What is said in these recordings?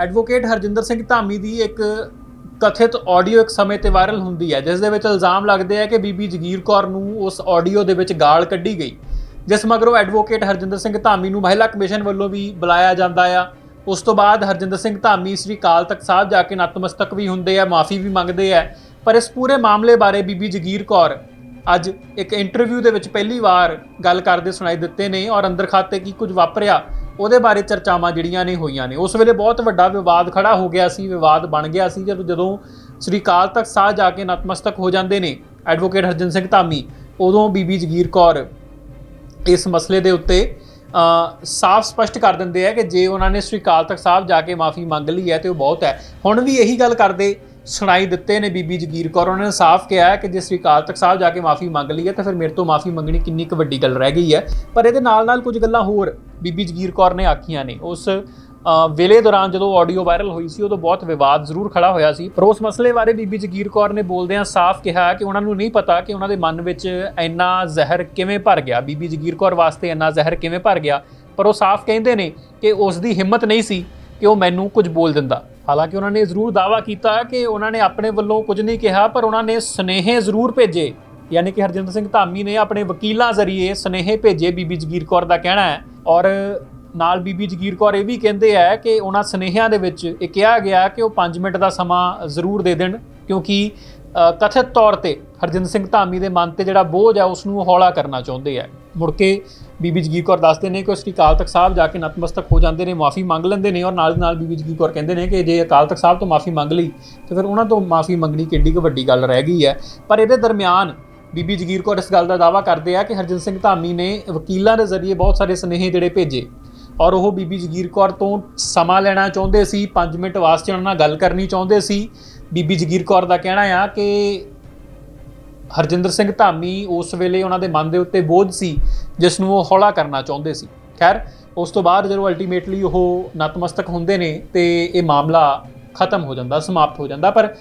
Advocate Harjinder Singh Dhami ਦੀ ਇੱਕ ਕਥਿਤ ਆਡੀਓ ਇੱਕ ਸਮੇਂ ਤੇ ਵਾਇਰਲ ਹੁੰਦੀ ਹੈ, ਜਿਸ ਦੇ ਵਿੱਚ ਇਲਜ਼ਾਮ ਲੱਗਦੇ ਆ ਕਿ ਬੀਬੀ ਜਗੀਰ ਕੌਰ ਨੂੰ ਉਸ ਆਡੀਓ ਦੇ ਵਿੱਚ ਗਾਲ ਕੱਢੀ ਗਈ। ਜਿਸ ਮਗਰੋਂ ਐਡਵੋਕੇਟ ਹਰਜਿੰਦਰ ਸਿੰਘ ਧਾਮੀ ਨੂੰ ਮਹਿਲਾ ਕਮਿਸ਼ਨ ਵੱਲੋਂ ਵੀ ਬੁਲਾਇਆ ਜਾਂਦਾ ਆ। ਉਸ ਤੋਂ ਬਾਅਦ ਹਰਜਿੰਦਰ ਸਿੰਘ ਧਾਮੀ ਸ੍ਰੀ ਕਾਲ ਤਖਤ ਸਾਹਿਬ ਜਾ ਕੇ ਨਤਮਸਤਕ ਵੀ ਹੁੰਦੇ ਆ, ਮਾਫੀ ਵੀ ਮੰਗਦੇ ਆ। ਪਰ ਇਸ ਪੂਰੇ ਮਾਮਲੇ ਬਾਰੇ ਬੀਬੀ ਜਗੀਰ ਕੌਰ ਅੱਜ ਇੱਕ ਇੰਟਰਵਿਊ ਦੇ ਵਿੱਚ ਪਹਿਲੀ ਵਾਰ ਗੱਲ ਕਰਦੇ ਸੁਣਾਈ ਦਿੱਤੇ ਨੇ ਔਰ ਅੰਦਰ ਖਾਤੇ ਕੀ ਕੁਝ ਵਾਪਰਿਆ ਉਹਦੇ ਬਾਰੇ ਚਰਚਾਵਾਂ ਜਿਹੜੀਆਂ ਨੇ ਹੋਈਆਂ ਨੇ। ਉਸ ਵੇਲੇ ਬਹੁਤ ਵੱਡਾ ਵਿਵਾਦ ਖੜਾ ਹੋ ਗਿਆ ਸੀ, ਵਿਵਾਦ ਬਣ ਗਿਆ ਸੀ, ਜਦੋਂ ਜਦੋਂ ਸ੍ਰੀ ਕਾਲ ਤਖਤ ਸਾਹਿਬ ਜਾ ਕੇ ਨਤਮਸਤਕ ਹੋ ਜਾਂਦੇ ਨੇ। ਐਡਵੋਕੇਟ ਹਰਜਨ ਸਿੰਘ ਧਾਮੀ, ਉਦੋਂ ਬੀਬੀ ਜਗੀਰ ਕੌਰ ਇਸ ਮਸਲੇ ਦੇ ਉੱਤੇ ਸਾਫ਼ ਸਪਸ਼ਟ ਕਰ ਦਿੰਦੇ ਆ ਕਿ ਜੇ ਉਹਨਾਂ ਨੇ ਸ੍ਰੀ ਅਕਾਲ ਤਖਤ ਸਾਹਿਬ ਜਾ ਕੇ ਮਾਫੀ ਮੰਗ ਲਈ ਹੈ ਤੇ ਉਹ ਬਹੁਤ ਹੈ। ਹੁਣ ਵੀ ਇਹੀ ਗੱਲ ਕਰਦੇ ਸੁਣਾਈ ਦਿੱਤੇ ਨੇ ਬੀਬੀ ਜਗੀਰ ਕੌਰ। ਉਹਨਾਂ ਨੇ ਸਾਫ਼ ਕਿਹਾ ਹੈ ਕਿ ਜੇ ਸ੍ਰੀ ਅਕਾਲ ਤਖਤ ਸਾਹਿਬ ਜਾ ਕੇ ਮਾਫੀ ਮੰਗ ਲਈ ਹੈ, ਤਾਂ ਫਿਰ ਮੇਰੇ ਤੋਂ ਮਾਫੀ ਮੰਗਣੀ ਕਿੰਨੀ ਕੁ ਵੱਡੀ ਗੱਲ ਰਹਿ ਗਈ ਹੈ। ਪਰ ਇਹਦੇ ਨਾਲ ਨਾਲ ਕੁਝ ਗੱਲਾਂ ਹੋਰ ਬੀਬੀ ਜਗੀਰ ਕੌਰ ਨੇ ਆਖੀਆਂ ਨੇ। ਉਸ ਵੇਲੇ ਦੌਰਾਨ ਜਦੋਂ ਆਡੀਓ ਵਾਇਰਲ ਹੋਈ ਸੀ, ਉਦੋਂ ਬਹੁਤ ਵਿਵਾਦ ਜ਼ਰੂਰ ਖੜਾ ਹੋਇਆ ਸੀ। ਪਰ ਉਸ ਮਸਲੇ ਬਾਰੇ ਬੀਬੀ ਜਗੀਰ ਕੌਰ ਨੇ ਬੋਲਦਿਆਂ ਸਾਫ਼ ਕਿਹਾ ਕਿ ਉਹਨਾਂ ਨੂੰ ਨਹੀਂ ਪਤਾ ਕਿ ਉਹਨਾਂ ਦੇ ਮਨ ਵਿੱਚ ਇੰਨਾ ਜ਼ਹਿਰ ਕਿਵੇਂ ਭਰ ਗਿਆ। ਬੀਬੀ ਜਗੀਰ ਕੌਰ ਵਾਸਤੇ ਇੰਨਾ ਜ਼ਹਿਰ ਕਿਵੇਂ ਭਰ ਗਿਆ। ਪਰ ਉਹ ਸਾਫ਼ ਕਹਿੰਦੇ ਨੇ ਕਿ ਉਸ ਦੀ ਹਿੰਮਤ ਨਹੀਂ ਸੀ ਕਿ ਉਹ ਮੈਨੂੰ ਕੁਝ ਬੋਲ ਦਿੰਦਾ। ਹਾਲਾਂਕਿ ਉਹਨਾਂ ਨੇ ਜ਼ਰੂਰ ਦਾਅਵਾ ਕੀਤਾ ਕਿ ਉਹਨਾਂ ਨੇ ਆਪਣੇ ਵੱਲੋਂ ਕੁਝ ਨਹੀਂ ਕਿਹਾ, ਪਰ ਉਹਨਾਂ ਨੇ ਸੁਨੇਹੇ ਜ਼ਰੂਰ ਭੇਜੇ। ਯਾਨੀ ਕਿ ਹਰਜਿੰਦਰ ਸਿੰਘ ਧਾਮੀ ਨੇ ਆਪਣੇ ਵਕੀਲਾਂ ਜ਼ਰੀਏ ਸੁਨੇਹੇ ਭੇਜੇ ਬੀਬੀ ਜਗੀਰ ਕੌਰ ਦਾ ਕਹਿਣਾ ਹੈ। ਔਰ ਨਾਲ ਬੀਬੀ ਜਗੀਰ ਕੌਰ ਇਹ ਵੀ ਕਹਿੰਦੇ ਆ ਕਿ ਉਹਨਾਂ ਸੁਨੇਹਿਆਂ ਦੇ ਵਿੱਚ ਇਹ ਕਿਹਾ ਗਿਆ ਕਿ ਉਹ 5 ਮਿੰਟ ਦਾ ਸਮਾਂ ਜ਼ਰੂਰ ਦੇ ਦੇਣ, ਕਿਉਂਕਿ ਕਥਿਤ ਤੌਰ ਤੇ ਹਰਜਿੰਦਰ ਸਿੰਘ ਧਾਮੀ ਦੇ ਮਨ ਤੇ ਜਿਹੜਾ ਬੋਝ ਆ ਉਸ ਨੂੰ ਹੌਲਾ ਕਰਨਾ ਚਾਹੁੰਦੇ ਆ। ਮੁੜ ਕੇ ਬੀਬੀ ਜਗੀਰ ਕੌਰ ਦੱਸਦੇ ਨੇ ਕਿ ਸ੍ਰੀ ਅਕਾਲ ਤਖਤ ਸਾਹਿਬ ਜਾ ਕੇ ਨਤਮਸਤਕ ਹੋ ਜਾਂਦੇ ਨੇ, ਮਾਫੀ ਮੰਗ ਲੈਂਦੇ ਨੇ ਔਰ ਨਾਲ ਦੀ ਨਾਲ ਬੀਬੀ ਜਗੀਰ ਕੌਰ ਕਹਿੰਦੇ ਨੇ ਕਿ ਜੇ ਅਕਾਲ ਤਖਤ ਸਾਹਿਬ ਤੋਂ ਮਾਫੀ ਮੰਗ ਲਈ, ਤੇ ਫਿਰ ਉਹਨਾਂ ਤੋਂ ਮਾਫੀ ਮੰਗਣੀ ਕਿੱਡੀ ਕੁ ਵੱਡੀ ਗੱਲ ਰਹਿ ਗਈ ਹੈ। ਪਰ ਇਹਦੇ ਦਰਮਿਆਨ ਬੀਬੀ ਜਗੀਰ ਕੌਰ ਇਸ ਗੱਲ ਦਾ ਦਾਅਵਾ ਕਰਦੇ ਆ ਕਿ ਹਰਜਨ ਸਿੰਘ ਧਾਮੀ ਨੇ ਵਕੀਲਾਂ ਦੇ ਜ਼ਰੀਏ ਬਹੁਤ ਸਾਰੇ ਸੁਨੇਹੇ ਜਿਹੜੇ ਭੇਜੇ ਔਰ ਉਹ ਬੀਬੀ ਜਗੀਰ ਕੌਰ ਤੋਂ ਸਮਾਂ ਲੈਣਾ ਚਾਹੁੰਦੇ ਸੀ 5 ਮਿੰਟ ਵਾਸਤੇ ਉਹਨਾਂ ਨਾਲ ਗੱਲ ਕਰਨੀ ਚਾਹੁੰਦੇ ਸੀ। ਬੀਬੀ ਜਗੀਰ ਕੌਰ ਦਾ ਕਹਿਣਾ ਆ ਕਿ ਹਰਜਿੰਦਰ ਸਿੰਘ ਧਾਮੀ ਉਸ ਵੇਲੇ ਉਹਨਾਂ ਦੇ ਮਨ ਦੇ ਉੱਤੇ ਬੋਝ ਸੀ ਜਿਸ ਨੂੰ ਉਹ ਹੌਲਾ ਕਰਨਾ ਚਾਹੁੰਦੇ ਸੀ। ਖੈਰ, ਉਸ ਤੋਂ ਬਾਅਦ ਜਦੋਂ ਅਲਟੀਮੇਟਲੀ ਉਹ ਨਤਮਸਤਕ ਹੁੰਦੇ ਨੇ ਤੇ ਇਹ ਮਾਮਲਾ ਖਤਮ ਹੋ ਜਾਂਦਾ, ਸਮਾਪਤ ਹੋ ਜਾਂਦਾ। ਪਰ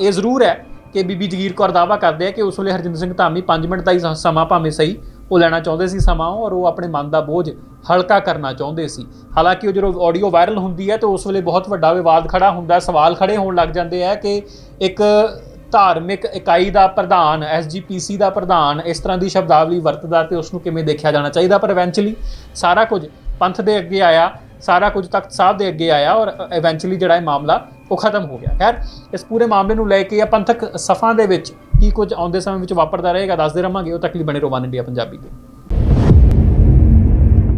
ਇਹ ਜ਼ਰੂਰ ਹੈ ਕਿ ਬੀਬੀ ਜਗੀਰ ਕੌਰ ਦਾਅਵਾ ਕਰਦੇ ਆ ਕਿ ਉਸ ਵੇਲੇ ਹਰਜਿੰਦਰ ਸਿੰਘ ਧਾਮੀ 5 ਮਿੰਟ ਦਾ ਹੀ ਸ- ਸਮਾਂ ਭਾਵੇਂ ਸਹੀ ਉਹ ਲੈਣਾ ਚਾਹੁੰਦੇ ਸੀ ਸਮਾਂ ਔਰ ਉਹ ਆਪਣੇ ਮਨ ਦਾ ਬੋਝ ਹਲਕਾ ਕਰਨਾ ਚਾਹੁੰਦੇ ਸੀ। ਹਾਲਾਂਕਿ ਉਹ ਜਦੋਂ ਆਡੀਓ ਵਾਇਰਲ ਹੁੰਦੀ ਹੈ, ਤਾਂ ਉਸ ਵੇਲੇ ਬਹੁਤ ਵੱਡਾ ਵਿਵਾਦ ਖੜਾ ਹੁੰਦਾ, ਸਵਾਲ ਖੜੇ ਹੋਣ ਲੱਗ ਜਾਂਦੇ ਆ ਕਿ ਇੱਕ ਧਾਰਮਿਕ ਇਕਾਈ ਦਾ ਪ੍ਰਧਾਨ ਐਸਜੀਪੀਸੀ ਦਾ ਪ੍ਰਧਾਨ, ਇਸ ਤਰ੍ਹਾਂ ਦੀ ਸ਼ਬਦਾਵਲੀ ਵਰਤਦਾ ਤੇ ਉਸ ਨੂੰ ਕਿਵੇਂ ਦੇਖਿਆ ਜਾਣਾ ਚਾਹੀਦਾ? ਪਰ ਇਵੈਂਚੁਅਲੀ ਸਾਰਾ ਕੁਝ ਪੰਥ ਦੇ ਅੱਗੇ ਆਇਆ, ਸਾਰਾ ਕੁਝ ਤਖਤ ਸਾਹਿਬ ਦੇ ਅੱਗੇ ਆਇਆ ਔਰ ਇਵੈਂਚੁਅਲੀ ਜਿਹੜਾ ਇਹ ਮਾਮਲਾ ਉਹ ਖਤਮ ਹੋ ਗਿਆ। ਖੈਰ, ਇਸ ਪੂਰੇ ਮਾਮਲੇ ਨੂੰ ਲੈ ਕੇ ਆ ਪੰਥਕ ਸਫਾਂ ਦੇ ਵਿੱਚ ਕੀ ਕੁਝ ਆਉਂਦੇ ਸਮੇਂ ਵਿੱਚ ਵਾਪਰਦਾ ਰਹੇਗਾ, ਦੱਸਦੇ ਰਹਾਂਗੇ। ਉਹ ਤੱਕ ਲਈ ਬਣੇ ਰੋਵਾਨ ਇੰਡੀਆ ਪੰਜਾਬੀ ਦੇ।